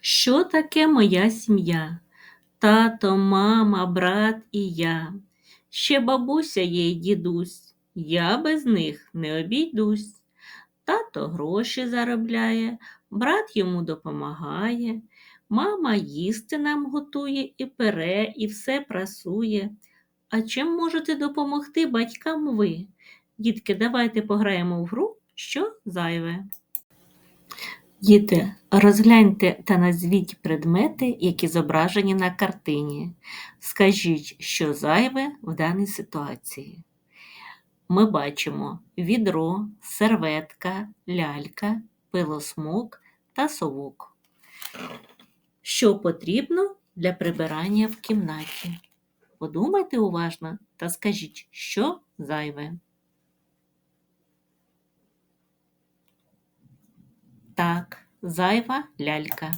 Що таке моя сім'я? Тато, мама, брат і я. Ще бабуся є й дідусь. Я без них не обійдусь. Тато гроші заробляє, брат йому допомагає, мама їсти нам готує і пере, і все прасує. А чим можете допомогти батькам ви? Дітки, давайте пограємо в гру, що зайве. Діти, розгляньте та назвіть предмети, які зображені на картині. Скажіть, що зайве в даній ситуації. Ми бачимо відро, серветка, лялька, пилосмок та совок. Що потрібно для прибирання в кімнаті? Подумайте уважно та скажіть, що зайве. Так, зайва лялька.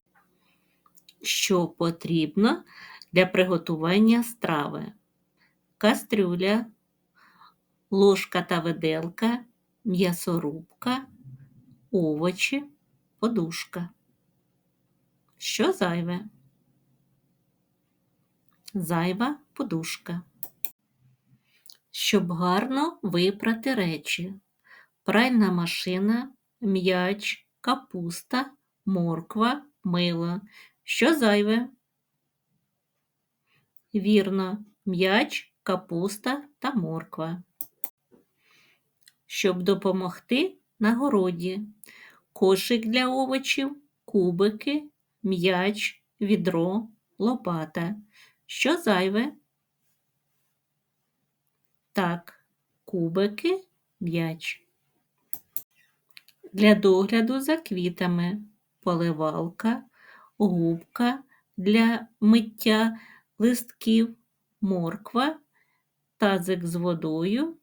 Що потрібно для приготування страви? Кастрюля, ложка та виделка, м'ясорубка, овочі, подушка. Що зайве? Зайва подушка. Щоб гарно випрати речі. Пральна машина, м'яч, капуста, морква, мило. Що зайве? Вірно, м'яч, капуста та морква. Щоб допомогти на городі. Кошик для овочів, кубики, м'яч, відро, лопата. Що зайве? Так, кубики, м'яч. Для догляду за квітами поливалка, губка для миття листків, морква, тазик з водою,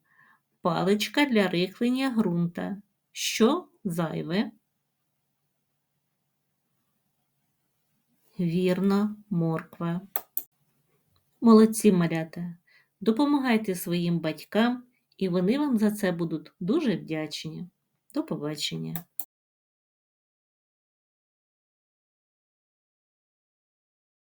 паличка для рихлення ґрунта. Що зайве? Вірно, морква. Молодці малята. Допомагайте своїм батькам, і вони вам за це будуть дуже вдячні. До побачення!